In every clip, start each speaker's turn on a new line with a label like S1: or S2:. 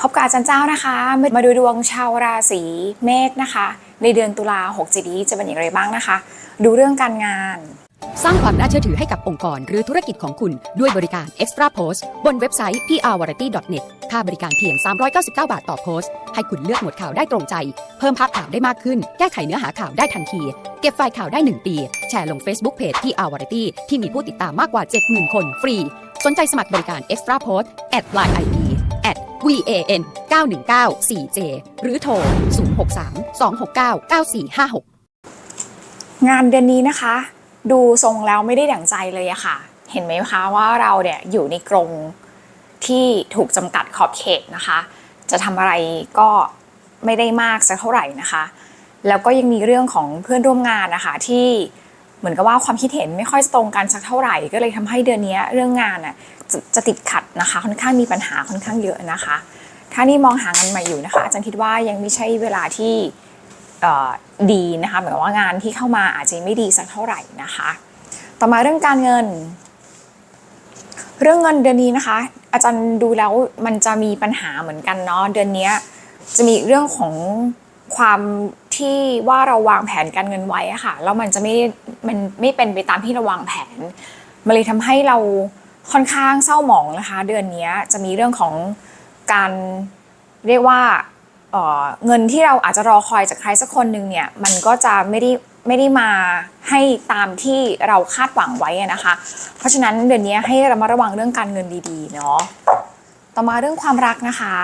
S1: พบกับอาจารย์เจ้านะคะ มาดูดวงชาวราศีเมษนะคะ ในเดือนตุลา6จีนี้จะเป็นอย่างไรบ้างนะคะ ดูเรื่องการงาน
S2: สร้างความน่าเชื่อถือให้กับองค์กรหรือธุรกิจของคุณด้วยบริการ Extra Post บนเว็บไซต์ prvariety.net ค่าบริการเพียง 399 บาทต่อโพสต์ ให้คุณเลือกหมวดข่าวได้ตรงใจ เพิ่มภาพข่าวได้มากขึ้น แก้ไขเนื้อหาข่าวได้ทันที เก็บไฟล์ข่าวได้ 1 ปี แชร์ลง Facebook Page prvariety ที่มีผู้ติดตามมากกว่า 70,000 คนฟรี สนใจสมัครบริการ Extra Post at line ID van 919 4j หรือโทร 063 269 9456
S1: งานเดือนนี้นะคะ ดูทรงแล้วไม่ได้ดั่งใจเลยอะค่ะ เห็นไหมคะว่าเราเนี่ยอยู่ในกรงที่ถูกจำกัดขอบเขตนะคะ จะทำอะไรก็ไม่ได้มากสักเท่าไหร่นะคะ แล้วก็ยังมีเรื่องของเพื่อนร่วมงานนะคะที่เหมือนกับว่าความคิดเห็นไม่ค่อยตรงกันสักเท่าไหร่ ก็เลยทำให้เดือนนี้เรื่องงานน่ะ จะจะติดขัดนะคะ ค่อนข้างมีปัญหาค่อนข้างเยอะนะคะ ถ้านี่มองหางานใหม่อยู่นะคะ อาจารย์คิดว่ายังไม่ใช่เวลาที่ดีนะคะหมายว่างานที่เข้ามาอาจจะไม่ดีสักเท่าไหร่นะคะ ต่อมาเรื่องการเงิน เรื่องเงินเดือนนี้นะคะ อาจารย์ดูแล้วมันจะมีปัญหาเหมือนกันเนาะเดือนนี้จะมีเรื่องของความที่ว่าเราวางแผนการเงินไว้อะค่ะแล้วมันจะไม่มันไม่เป็นไปตามที่เราวางแผน มันเลยทำให้เรา ค่อนข้างเศร้าหมองนะคะ เดือนนี้จะมีเรื่องของการเรียกว่าเเงินที่เราอาจจะรอคอยจากใครสักคนหนึ่งเนี่ยมันก็จะไม่ได้ไม่ได้มาให้ตามที่เราคาดหวังไว้นะคะ เพราะฉะนั้นเดือนนี้ให้ระมัดระวังเรื่องการเงินดีๆเนาะต่อมาเรื่องความรักนะคะ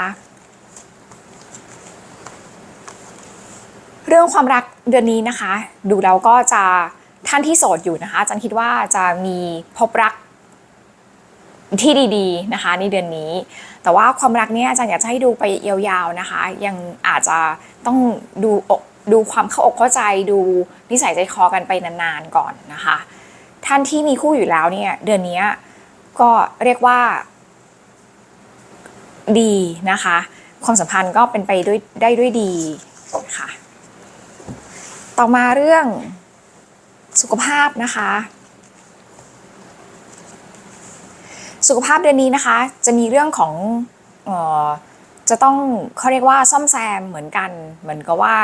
S1: เรื่องความรักเดือนนี้นะคะ ดูแล้วก็จะท่านที่โสดอยู่นะคะจันคิดว่าจะมีพบรัก ที่ดีๆนะคะในเดือนนี้ แต่ว่าความรักเนี่ยอาจารย์อยากจะให้ดูไปยาวๆนะคะ ยังอาจจะต้องดูอกดูความเข้าอกเข้าใจดูนิสัยใจคอกันไปนานๆก่อนนะคะ ท่านที่มีคู่อยู่แล้วเนี่ยเดือนนี้ก็เรียกว่า ดีนะคะ ความสัมพันธ์ก็เป็นไปด้วยได้ด้วยดีค่ะ ต่อมาเรื่องสุขภาพนะคะ สุขภาพเดือนนี้นะคะ จะมีเรื่องของออจะต้องเขาเรียกว่าซ่อมแซมเหมือนกัน เหมือนกับว่า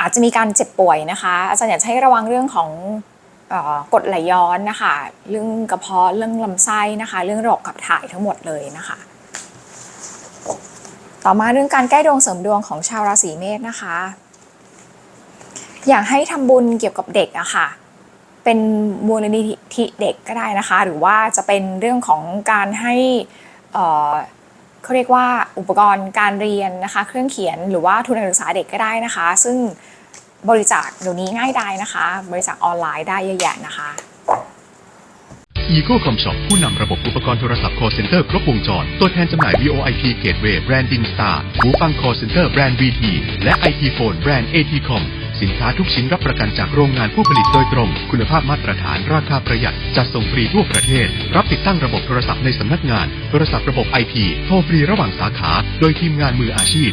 S1: อาจจะมีการเจ็บป่วยนะคะ อาจารย์อยากให้ระวังเรื่องของกดไหลย้อนนะคะ เรื่องกระเพาะเรื่องลำไส้นะคะ เรื่องระบบขับถ่ายทั้งหมดเลยนะคะ ต่อมาเรื่องการแก้ดวงเสริมดวงของชาวราศีเมษนะคะ อยากให้ทำบุญเกี่ยวกับเด็กอะค่ะ เป็นมูลนิธิเด็กก็ได้นะคะ หรือว่าจะเป็นเรื่องของการให้เขาเรียกว่าอุปกรณ์การเรียนนะคะ เครื่องเขียนหรือว่าทุนการศึกษาเด็กก็ได้นะคะ ซึ่งบริจาคเดี๋ยวนี้ง่ายได้นะคะ บริจาคออนไลน์ได้เยอะแยะนะคะ
S3: Eagle Com Shop ผู้นำระบบอุปกรณ์โทรศัพท์ call center ครบวงจร ตัวแทนจำหน่าย VoIP Gateway แบรนด์ Dinstar หูฟัง call center แบรนด์ VT และ IT Phone แบรนด์ ATCom สินค้าทุกชิ้นรับประกันจากโรงงานผู้ผลิตโดยตรง คุณภาพมาตรฐานราคาประหยัด จัดส่งฟรีทั่วประเทศ รับติดตั้งระบบโทรศัพท์ในสำนักงาน โทรศัพท์ระบบไอพีโทรฟรีระหว่างสาขา โดยทีมงานมืออาชีพ